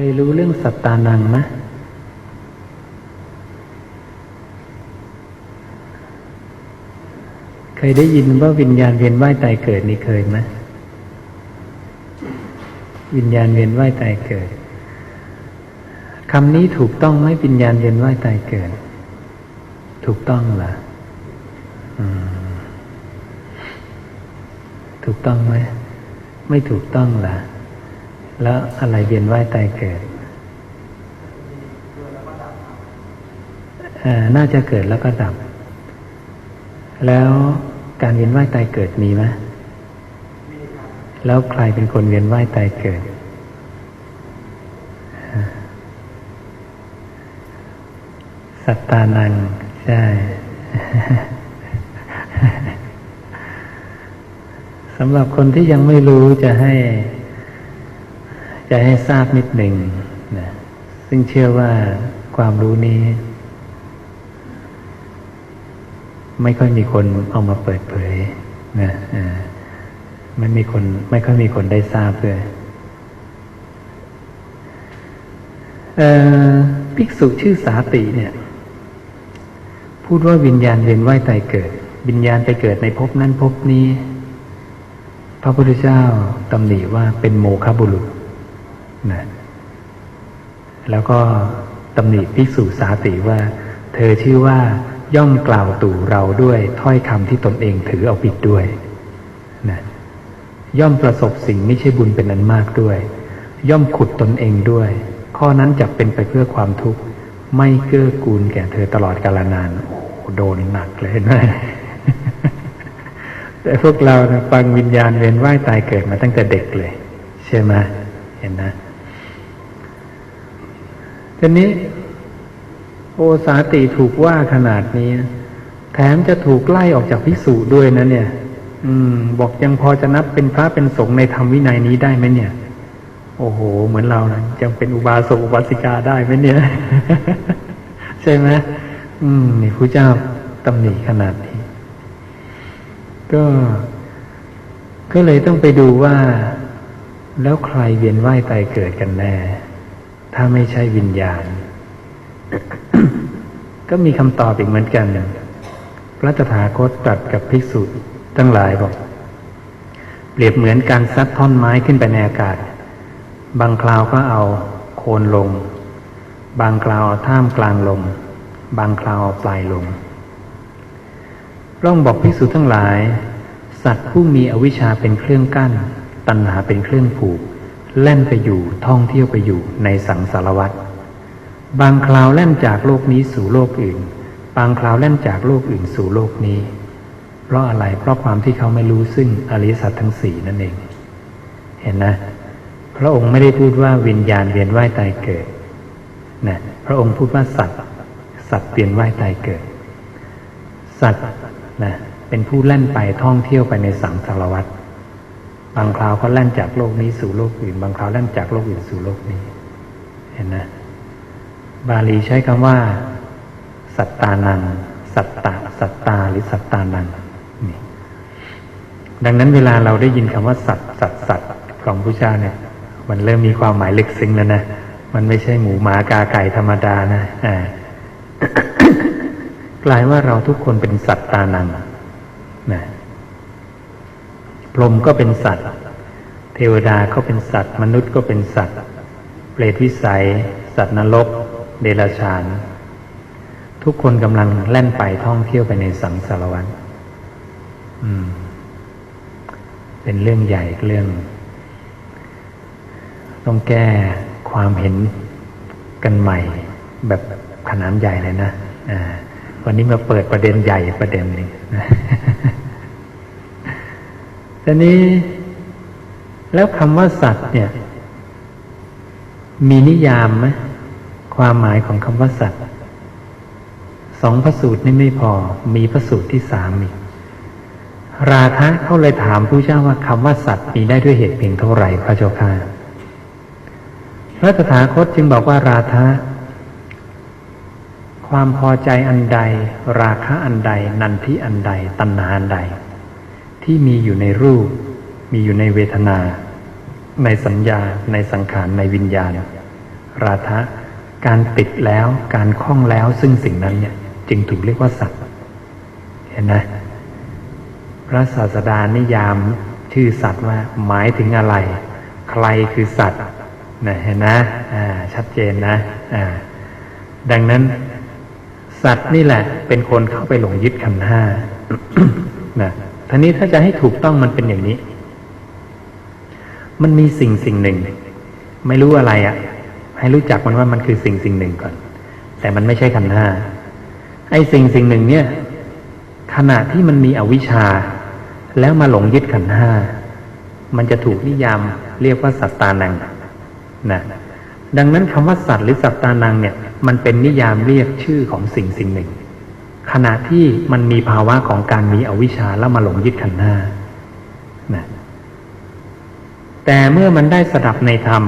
คยรู้เรื่องสัตตานังไหมเคยได้ยินว่าวิญญาณเวียนว่ายตายเกิดนี่เคยไหมวิญญาณเวียนว่ายตายเกิดคำนี้ถูกต้องไหมวิญญาณเวียนว่ายตายเกิด ถูกต้องเหรออืมถูกต้องไหมไม่ถูกต้องล่ะ แล้วอะไรเวียนว่ายตายเกิดน่าจะเกิดแล้วก็ดับ แล้วการเวียนว่ายตายเกิดมีไหมแล้วใครเป็นคนเวียนว่ายตายเกิด สัตตานัง ใช่ สำหรับคนที่ยังไม่รู้จะให้ จะให้ทราบนิดหนึ่งนะซึ่งเชื่อว่าความรู้นี้ ไม่ค่อยมีคนเอามาเปิดเผยนะไม่มีคนไม่ค่อยมีคนได้ทราบเลยเออภิกษุชื่อสาติเนี่ย พูดว่าวิญญาณเวียนว่ายตายเกิด วิญญาณไปเกิดในภพนั้นภพนี้ พระพุทธเจ้าตำหนิว่าเป็นโมฆะบุรุษ นะแล้วก็ตำหนิภิกษุสาติว่า เธอชื่อว่าย่อมกล่าวตู่เราด้วยถ้อยคำที่ตนเองถือเอาผิดด้วยนะย่อมประสบสิ่งไม่ใช่บุญเป็นอันมากด้วย ย่อมขุดตนเองด้วย ข้อนั้นจะเป็นไปเพื่อความทุกข์ ไม่เกื้อกูลแก่เธอตลอดกาลนานโอ้โดนหนักเลยนไหมแต่พวกเรานะฟังวิญญาณเวียนว่ายตายเกิดมาตั้งแต่เด็กเลย ใช่ไหมเห็นนะ ทีนี้โอสาติถูกว่าขนาดนี้ แถมจะถูกไล่ออกจากพิสูจด้วยนะเนี่ย อืม บอกยังพอจะนับเป็นพระเป็นสงฆ์ในธรรมวินัยนี้ได้ไหมเนี่ย โอ้โห เหมือนเรานะยังเป็นอุบาสกอุบาสิกาได้ไหมเนี่ย ใช่ไหมอืม นี่พระเจ้าตำหนิขนาดนี้ ก็ ก็เลยต้องไปดูว่า แล้วใครเวียนว่ายตายเกิดกันแน่ ถ้าไม่ใช่วิญญาณ ก็มีคำตอบอีกเหมือนกัน พระตถาคตตรัสกับภิกษุทั้งหลายบอก เปรียบเหมือนการซัดท่อนไม้ขึ้นไปในอากาศ บางคราวก็เอาโคนลง บางคราวเอาท่ามกลางลงบางคราวเอาปลายลงร่องบอกภิกษุทั้งหลาย สัตว์ผู้มีอวิชชาเป็นเครื่องกั้น ตัณหาเป็นเครื่องผูก แล่นไปอยู่ท่องเที่ยวไปอยู่ในสังสารวัฏบางคราวแล่นจากโลกนี้สู่โลกอื่น บางคราวแล่นจากโลกอื่นสู่โลกนี้ เพราะอะไรเพราะความที่เขาไม่รู้ซึ่งอริยสัจทั้งสี่นั่นเอง เห็นนะพระองค์ไม่ได้พูดว่าวิญญาณเวียนว่ายตายเกิดนะพระองค์พูดว่าสัตว์สัตว์เวียนว่ายตายเกิด สัตว์นะเป็นผู้แล่นไปท่องเที่ยวไปในสังสารวัฏ บางคราวก็แล่นจากโลกนี้สู่โลกอื่น บางคราวแล่นจากโลกอื่นสู่โลกนี้ เห็นนะ บาลีใช้คำว่า สัตตานัง สัตตะสัตตาหรือสัตตานังนี่ดังนั้นเวลาเราได้ยินคำว่า สัตสัตสัตว์ของพระเจ้าเนี่ย มันเริ่มมีความหมายลึกซึ้งแล้วนะมันไม่ใช่หมูหมากาไก่ธรรมดานะอ่ากลายว่าเราทุกคนเป็นสัตตานังนะ รหมก็เป็นสัตว์ เทวดาก็เป็นสัตว์ มนุษย์ก็เป็นสัตว์ เปรตวิสัย สัตว์นรก เดรัจฉาน ทุกคนกำลังแล่นไปท่องเที่ยวไปในสังสารวัฏอืมเป็นเรื่องใหญ่เรื่อง ต้องแก้ความเห็นกันใหม่ แบบขนาดใหญ่เลยนะ วันนี้มาเปิดประเด็นใหญ่ประเด็นหนึ่งนะ ทีนี้แล้วคำว่าสัตว์เนี่ย มีนิยามไหมความหมายของคำว่าสัตว์สองพระสูตรนี่ไม่พอ มีพระสูตรที่สามอีกราคะเขาเลยถามผู้เจ้าว่าคำว่าสัตว์มีได้ด้วยเหตุเพียงเท่าไหร่พระเจ้าค่ะพระตถาคตจึงบอกว่าราคะ ความพอใจอันใด ราคะอันใด นันทิอันใด ตัณหาอันใด ที่มีอยู่ในรูป มีอยู่ในเวทนา ในสัญญา ในสังขาร ในวิญญาณ ราทะการติดแล้ว การคล้องแล้ว ซึ่งสิ่งนั้นเนี่ย จึงถูกเรียกว่าสัตว์ เห็นไหมพระศาสดานิยามชื่อสัตว์ว่าหมายถึงอะไร ใครคือสัตว์นะเห็นนะอ่าชัดเจนนะอ่าดังนั้น สัตว์นี่แหละ เป็นคนเข้าไปหลงยึดขันห้านะ ทีนี้ถ้าจะให้ถูกต้องมันเป็นอย่างนี้ มันมีสิ่งสิ่งหนึ่ง ไม่รู้อะไรอะ่ะ ให้รู้จักมันว่ามันคือสิ่งสิ่งหนึ่งก่อน แต่มันไม่ใช่ขันห้าไอ้สิ่งสิ่งหนึ่งเนี่ย ขณะที่มันมีอวิชชา แล้วมาหลงยึดขันห้ามันจะถูกนิยามเรียกว่าสัตตานังนะดังนั้นคำว่าสัตว์หรือสัตตานังเนี่ย มันเป็นนิยามเรียกชื่อของสิ่งสิ่งหนึ่ง ขณะที่มันมีภาวะของการมีอวิชชาแล้วมาหลงยึดขันธ์ห้านะแต่เมื่อมันได้สดับในธรรม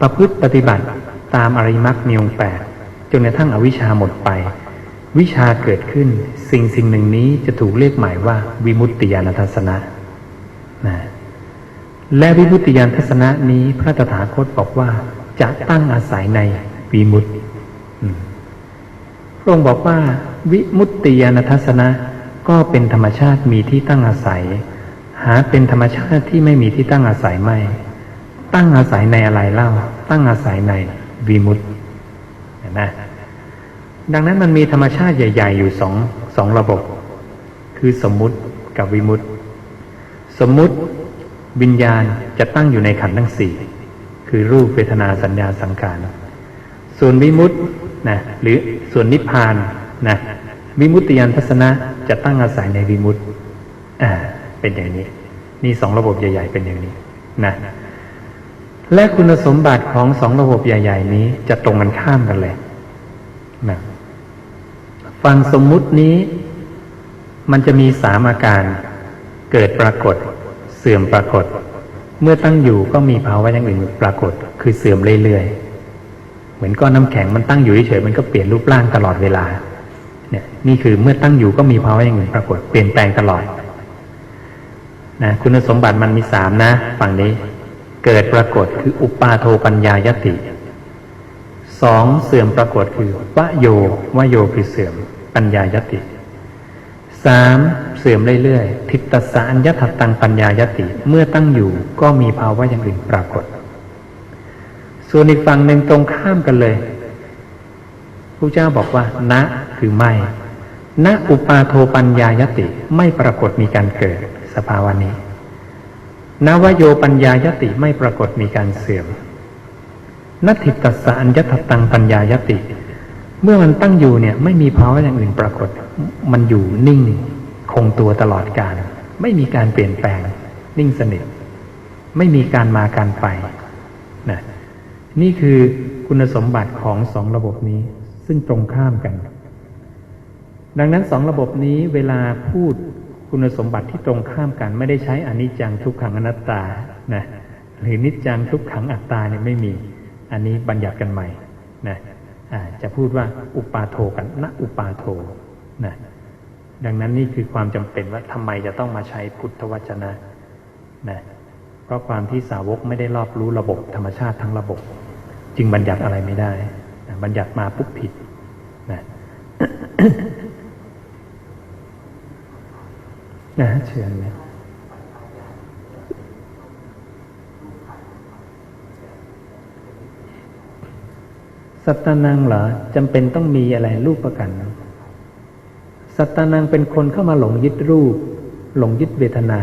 ประพฤติปฏิบัติตามอริมรรคมีองแปดจนกระทั่งอวิชชาหมดไป วิชาเกิดขึ้น สิ่งสิ่งหนึ่งนี้จะถูกเรียกหมายว่า วิมุตติญาณทัศนะนะและวิมุตติญาณทัศนะนี้พระตถาคตบอกว่าจะตั้งอาศัยในวิมุตติ พระองค์บอกว่า วิมุตติญาณทัศนะ ก็เป็นธรรมชาติมีที่ตั้งอาศัย หาเป็นธรรมชาติที่ไม่มีที่ตั้งอาศัยไม่ ตั้งอาศัยในอะไรเล่า ตั้งอาศัยในวิมุตตินไหมดังนั้นมันมีธรรมชาติใหญ่ ๆ อยู่สองสองระบบ คือสมมุติกับวิมุตติ สมมุติวิญญาณจะตั้งอยู่ในขันธ์ทั้งสี่คือรูปเวทนาสัญญาสังขาร ส่วนวิมุตตินะหรือ ส่วนนิพพานนะวิมุตติยานทัศนะจะตั้งอาศัยในวิมุตติอ่าเป็นอย่างนี้ นี่สองระบบใหญ่ ๆ เป็นอย่างนี้นะและคุณสมบัติของสองระบบใหญ่ ๆ นี้จะตรงกันข้ามกันเลยนะฟังสมมุตินี้ มันจะมีสามอาการ เกิดปรากฏ เสื่อมปรากฏ เมื่อตั้งอยู่ก็มีภาวะอย่างอื่นปรากฏ คือเสื่อมเรื่อยๆ เหมือนก้อนน้ำแข็งมันตั้งอยู่เฉยมันก็เปลี่ยนรูปร่างตลอดเวลา เนี่ย นี่คือเมื่อตั้งอยู่ก็มีภาวะอย่างอื่นปรากฏเปลี่ยนแปลงตลอดนะคุณสมบัติมันมีสามนะ ฝั่งนี้เกิดปรากฏคืออุปาโทปัญญายติสองเสื่อมปรากฏคือวโยวโยคือเสื่อมปัญญายติสามเสื่อมเรื่อยๆทิตตสารยัตตังปัญญายติ เมื่อตั้งอยู่ก็มีภาวะอย่างอื่นปรากฏ ส่วนอีกฝั่งหนึ่งตรงข้ามกันเลยพระเจ้าบอกว่า ณคือไม่ ณอุปาโทปัญญายติไม่ปรากฏมีการเกิดสภาวะนี้นวโยปัญญายติไม่ปรากฏมีการเสื่อมนัตถิตัสสะอัญญตตังปัญญายติ เมื่อมันตั้งอยู่เนี่ย ไม่มีภาวะอย่างอื่นปรากฏ มันอยู่นิ่งคงตัวตลอดกาลไม่มีการเปลี่ยนแปลง นิ่งสนิท ไม่มีการมาการไปนะ นี่คือคุณสมบัติของสองระบบนี้ ซึ่งตรงข้ามกัน ดังนั้นสองระบบนี้เวลาพูดคุณสมบัติที่ตรงข้ามกันไม่ได้ใช้อนิจจังทุกขังอนัตตานะหรือนิจจังทุกขังอัตตาเนี่ยไม่มี อันนี้บัญญัติกันใหม่นะจะพูดว่าอุปาโทกันณอุปาโทนะดังนั้นนี่คือความจำเป็นว่าทำไมจะต้องมาใช้พุทธวจนะนะเพราะความที่สาวกไม่ได้รอบรู้ระบบธรรมชาติทั้งระบบ จึงบัญญัติอะไรไม่ได้บัญญัติมาปุ๊บผิดนะนะเชิญเลยสัตตานังเหรอจำเป็นต้องมีอะไรรูปประกัน สัตตานังเป็นคนเข้ามาหลงยึดรูป หลงยึดเวทนา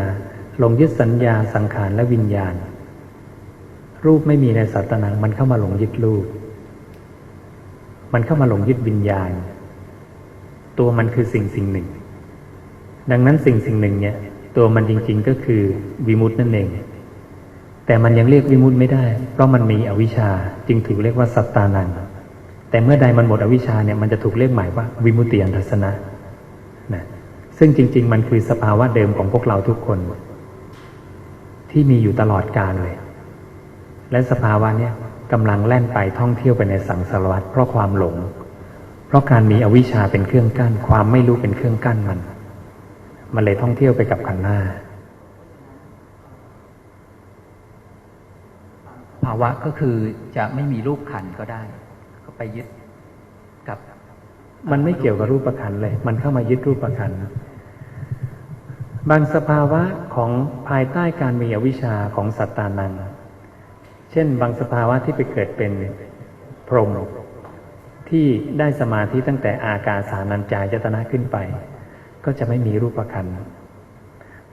หลงยึดสัญญาสังขารและวิญญาณ รูปไม่มีในสัตตนัง มันเข้ามาหลงยึดรูป มันเข้ามาหลงยึดวิญญาณ ตัวมันคือสิ่งสิ่งหนึ่ง ดังนั้นสิ่งสิ่งหนึ่งเนี่ย ตัวมันจริง ๆก็คือวิมุตตินั่นเอง แต่มันยังเรียกวิมุตติไม่ได้ เพราะมันมีอวิชชาจึงถูกเรียกว่าสัตตานัง แต่เมื่อใดมันหมดอวิชชาเนี่ยมันจะถูกเรียกหมายว่าวิมุตติยันทัศนะนะซึ่งจริง ๆ มันคือสภาวะเดิมของพวกเราทุกคน ที่มีอยู่ตลอดกาลเลย และสภาวะเนี่ยกำลังแล่นไปท่องเที่ยวไปในสังสารวัฏเพราะความหลง เพราะการมีอวิชชาเป็นเครื่องกั้น ความไม่รู้เป็นเครื่องกั้นมัน มันเลยท่องเที่ยวไปกับขันธ์หน้า ภาวะก็คือจะไม่มีรูปขันธ์ก็ได้ ก็ไปยึดกับ มันไม่เกี่ยวกับรูปขันธ์เลย มันเข้ามายึดรูปขันธ์บางสภาวะของภายใต้การมีอวิชชาของสัตตานัง เช่น บางสภาวะที่ไปเกิดเป็นพรหมที่ได้สมาธิตั้งแต่อากาสานัญจายตนะขึ้นไป ก็จะไม่มีรูปขัน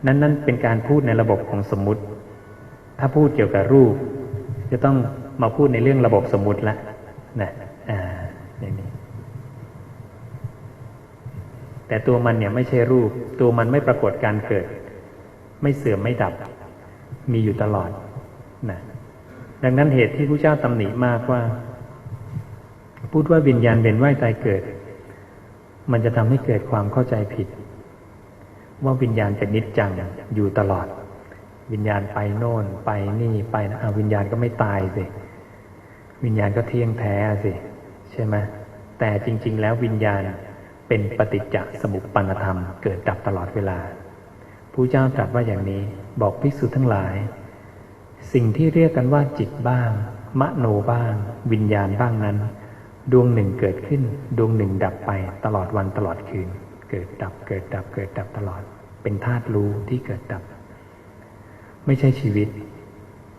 นั้นนั่นเป็นการพูดในระบบของสมมุติ ถ้าพูดเกี่ยวกับรูป จะต้องมาพูดในเรื่องระบบสมมุติละนะอ่าอย่างนี้แต่ตัวมันเนี่ยไม่ใช่รูป ตัวมันไม่ปรากฏการเกิด ไม่เสื่อมไม่ดับ มีอยู่ตลอดนะ ดังนั้นเหตุที่พระเจ้าตำหนิมากว่า พูดว่าวิญญาณเวียนว่ายตายเกิด มันจะทำให้เกิดความเข้าใจผิด ว่าวิญญาณเป็นนิจจังอยู่ตลอด วิญญาณไปโน่นไปนี่ไปนะอะวิญญาณก็ไม่ตายสิวิญญาณก็เที่ยงแท้สิใช่ไหมแต่จริง ๆ แล้ววิญญาณเป็นปฏิจจสมุปปนธรรม เกิดดับตลอดเวลาผู้เจ้าตรัสว่าอย่างนี้บอกภิกษุทั้งหลาย สิ่งที่เรียกกันว่าจิตบ้าง มโนบ้าง วิญญาณบ้างนั้น ดวงหนึ่งเกิดขึ้น ดวงหนึ่งดับไปตลอดวันตลอดคืน เกิดดับเกิดดับเกิดดับตลอด เป็นธาตุรู้ที่เกิดดับ ไม่ใช่ชีวิต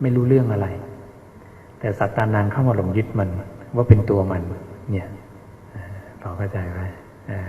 ไม่รู้เรื่องอะไร แต่สัตตานางเข้ามาหลงยึดมันว่าเป็นตัวมัน เนี่ยพอเข้าใจไหมอ่า